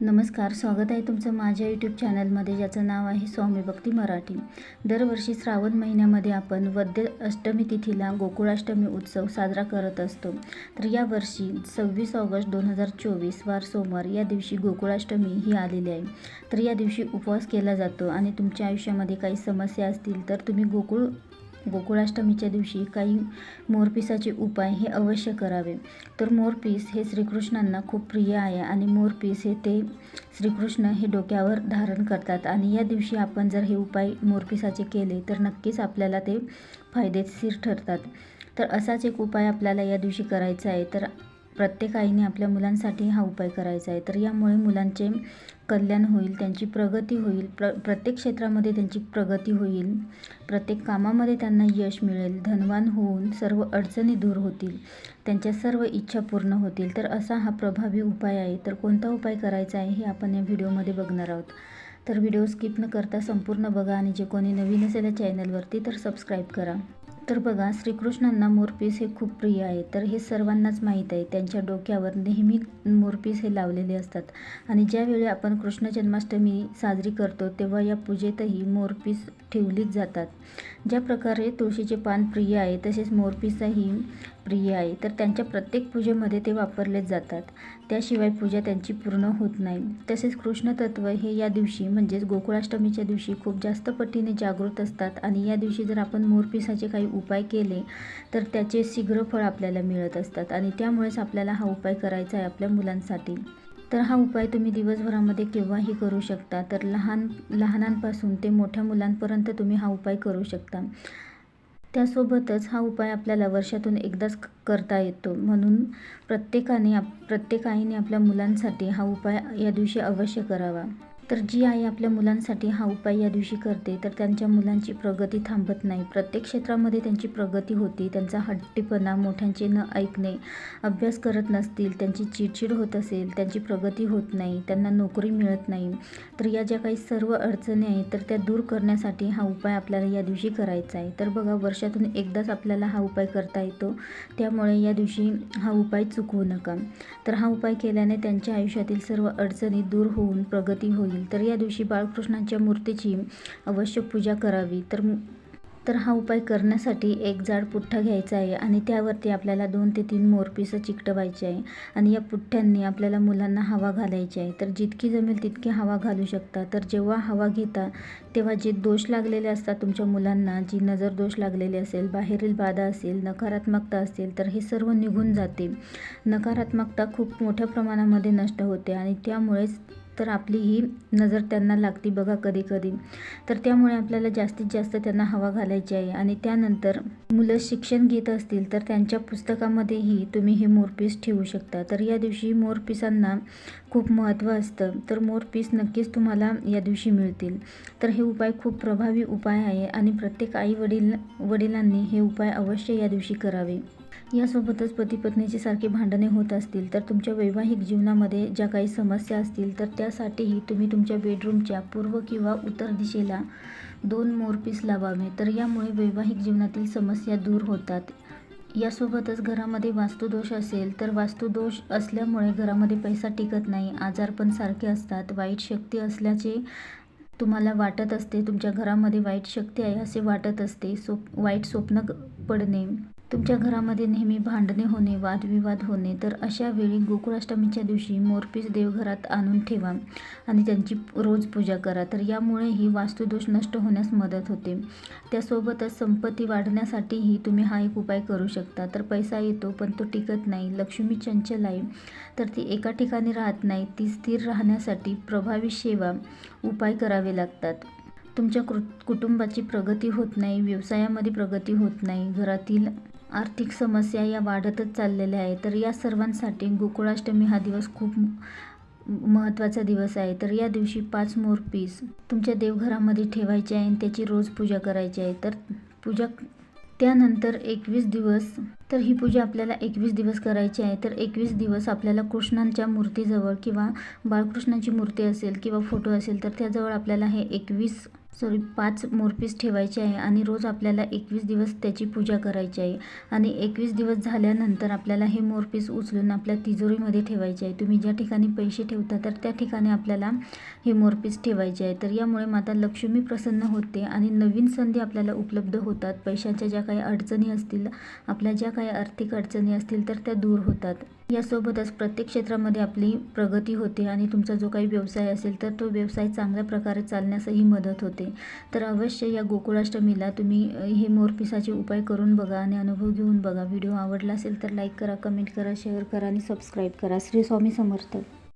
नमस्कार स्वागत आहे तुमचं माझ्या यूट्यूब चॅनलमध्ये ज्याचं नाव आहे स्वामी भक्ती मराठी. दरवर्षी श्रावण महिन्यामध्ये आपण वद्य अष्टमी तिथीला गोकुळाष्टमी उत्सव साजरा करत असतो. तर यावर्षी सव्वीस ऑगस्ट दोन हजार चोवीस वार सोमवार या दिवशी गोकुळाष्टमी ही आलेली आहे. तर या दिवशी उपवास केला जातो आणि तुमच्या आयुष्यामध्ये काही समस्या असतील तर तुम्ही गोकुळ गोकुळाष्टमीच्या दिवशी काही मोरपिसाचे उपाय हे अवश्य करावे. तर मोरपीस हे श्रीकृष्णांना खूप प्रिय आहे आणि मोरपीस हे ते श्रीकृष्ण हे डोक्यावर धारण करतात. आणि या दिवशी आपण जर हे उपाय मोरपिसाचे केले तर नक्कीच आपल्याला ते फायदेशीर ठरतात. तर असाच एक उपाय आपल्याला या दिवशी करायचा आहे. तर प्रत्येक आईने आपल्या मुलांसाठी हा उपाय करायचा आहे. तर यामुळे मुलांचे कल्याण होईल त्यांची प्रगती होईल प्र प्रत्येक क्षेत्रामध्ये त्यांची प्रगती होईल. प्रत्येक कामामध्ये त्यांना यश मिळेल धनवान होऊन सर्व अडचणी दूर होतील त्यांच्या सर्व इच्छा पूर्ण होतील. तर असा हा प्रभावी उपाय आहे. तर कोणता उपाय करायचा आहे हे आपण या व्हिडिओमध्ये बघणार आहोत. तर व्हिडिओ स्किप न करता संपूर्ण बघा आणि जे कोणी नवीन असेल या चॅनलवरती तर सबस्क्राईब करा. तर बघा श्रीकृष्णांना मोरपीस हे खूप प्रिय आहे. तर हे सर्वांनाच माहीत आहे. त्यांच्या डोक्यावर नेहमी मोरपीस हे लावलेले असतात. आणि ज्यावेळी आपण कृष्ण जन्माष्टमी साजरी करतो तेव्हा या पूजेतही मोरपीस ठेवलीच जातात. ज्या प्रकारे तुळशीचे पान प्रिय आहे तसेच मोरपीसही प्रिय आहे. तर त्यांच्या प्रत्येक पूजेमध्ये ते वापरलेच जातात. त्याशिवाय पूजा त्यांची पूर्ण होत नाही. तसेच कृष्णतत्व हे या दिवशी म्हणजेच गोकुळाष्टमीच्या दिवशी खूप जास्त पटीने जागृत असतात. आणि या दिवशी जर आपण मोरपिसाचे काही उपाय केले तर त्याचे शीघ्र फळ आपल्याला मिळत असतात आणि त्यामुळेच आपल्याला हा उपाय करायचा आहे आपल्या मुलांसाठी. तर हा उपाय तुम्ही दिवसभरामध्ये केव्हाही करू शकता तर लहान लहानांपासून ते मोठ्या मुलांपर्यंत तुम्ही हा उपाय करू शकता. त्यासोबतच हा उपाय आपल्याला वर्षातून एकदाच करता येतो. म्हणून प्रत्येकाने आप प्रत्येक आईने आपल्या मुलांसाठी हा उपाय या दिवशी अवश्य करावा. तर जी आई आपल्या मुलांसाठी हा उपाय या दिवशी करते तर त्यांच्या मुलांची प्रगती थांबत नाही. प्रत्येक क्षेत्रामध्ये त्यांची प्रगती होती. त्यांचा हट्टीपणा मोठ्यांचे न ऐकणे अभ्यास करत नसतील त्यांची चिडचिड होत असेल त्यांची प्रगती होत नाही त्यांना नोकरी मिळत नाही तर या ज्या काही सर्व अडचणी आहेत तर त्या दूर करण्यासाठी हा उपाय आपल्याला या दिवशी करायचा आहे. तर बघा वर्षातून एकदाच आपल्याला हा उपाय करता येतो. त्यामुळे या दिवशी हा उपाय चुकवू नका. तर हा उपाय केल्याने त्यांच्या आयुष्यातील सर्व अडचणी दूर होऊन प्रगती होईल. तर या दिवशी बाळकृष्णांच्या मूर्तीची अवश्य पूजा करावी. तर तर हा उपाय करण्यासाठी एक जाड पुठ्ठा घ्यायचा आहे आणि त्यावरती आपल्याला दोन ते तीन मोरपिसं चिकटवायचे आहे आणि या पुठ्ठ्यांनी आपल्याला मुलांना हवा घालायची आहे. तर जितकी जमेल तितकी हवा घालू शकता. तर जेव्हा हवा घेता तेव्हा जे दोष लागलेले असतात तुमच्या मुलांना जी नजर दोष लागलेले असेल बाहेरील बाधा असेल नकारात्मकता असेल तर हे सर्व निघून जाते. नकारात्मकता खूप मोठ्या प्रमाणामध्ये नष्ट होते आणि त्यामुळेच तर आपली ही नजर त्यांना लागते बघा कधी कधी. तर त्यामुळे आपल्याला जास्तीत जास्त त्यांना हवा घालायची आहे. आणि त्यानंतर मुलं शिक्षण घेत असतील तर त्यांच्या पुस्तकामध्येही तुम्ही हे मोरपीस ठेवू शकता. तर या दिवशी मोरपिसांना खूप महत्त्व असतं. तर मोरपीस नक्कीच तुम्हाला या दिवशी मिळतील. तर हे उपाय खूप प्रभावी उपाय आहे आणि प्रत्येक आई वडील वडिलांनी हे उपाय अवश्य या दिवशी करावे. यासोबतच पती पत्नीचे सारखे भांडणे होत असतील तर तुमच्या वैवाहिक जीवनामध्ये ज्या काही समस्या असतील तर त्यासाठीही तुम्ही तुमच्या बेडरूमच्या पूर्व किंवा उत्तर दिशेला दोन मोरपीस लावावे. तर यामुळे वैवाहिक जीवनातील समस्या दूर होतात. यासोबतच घरामध्ये वास्तुदोष असेल तर वास्तुदोष असल्यामुळे घरामध्ये पैसा टिकत नाही आजार पण सारखे असतात. वाईट शक्ती असल्याचे तुम्हाला वाटत असते तुमच्या घरामध्ये वाईट शक्ती आहे असे वाटत असते सोप वाईट स्वप्न पडणे. तुमच्या घरामध्ये नेहमी भांडणे होणे वादविवाद होणे तर अशा वेळी गोकुळाष्टमीच्या दिवशी मोरपीस देवघरात आणून ठेवा आणि त्यांची रोज पूजा करा. तर यामुळेही वास्तुदोष नष्ट होण्यास मदत होते. त्यासोबतच संपत्ती वाढण्यासाठीही तुम्ही हा एक उपाय करू शकता. तर पैसा येतो पण तो टिकत नाही. लक्ष्मी चंचल आहे तर ती एका ठिकाणी राहत नाही ती स्थिर राहण्यासाठी प्रभावी सेवा उपाय करावे लागतात. तुमच्या कृ कुटुंबाची प्रगती होत नाही व्यवसायामध्ये प्रगती होत नाही घरातील आर्थिक समस्या या वाढतच चाललेल्या आहे तर या सर्वांसाठी गोकुळाष्टमी हा दिवस खूप महत्त्वाचा दिवस आहे. तर या दिवशी पाच मोरपीस तुमच्या देवघरामध्ये ठेवायचे आहे आणि त्याची रोज पूजा करायची आहे. तर पूजा त्यानंतर एकवीस दिवस तर ही पूजा आपल्याला एकवीस दिवस करायची आहे. तर एकवीस दिवस आपल्याला कृष्णांच्या मूर्तीजवळ किंवा बाळकृष्णाची मूर्ती असेल किंवा फोटो असेल तर त्याजवळ आपल्याला हे एकवीस सॉरी पाच मोरपीस ठेवायचे आहे आणि रोज आपल्याला एकवीस दिवस त्याची पूजा करायची आहे. आणि एकवीस दिवस झाल्यानंतर आपल्याला हे मोरपीस उचलून आपल्या तिजोरीमध्ये ठेवायचे आहे. तुम्ही ज्या ठिकाणी पैसे ठेवता तर त्या ठिकाणी आपल्याला हे मोरपीस ठेवायचे आहे. तर यामुळे माता लक्ष्मी प्रसन्न होते आणि नवीन संधी आपल्याला उपलब्ध होतात. पैशांच्या ज्या काही अडचणी असतील आपल्या ज्या काही आर्थिक अडचणी असतील तर त्या दूर होतात. यासोबतच प्रत्येक क्षेत्रामध्ये आपली प्रगती होते आणि तुमचा जो काही व्यवसाय असेल तर तो व्यवसाय चांगल्या प्रकारे चालण्यासही मदत होते. तर अवश्य या गोकुळाष्टमीला तुम्ही हे मोरपिसाचे उपाय करून बघा आणि अनुभव घेऊन बघा. व्हिडिओ आवडला असेल तर लाईक करा कमेंट करा शेअर करा आणि सबस्क्राईब करा. श्री स्वामी समर्थ.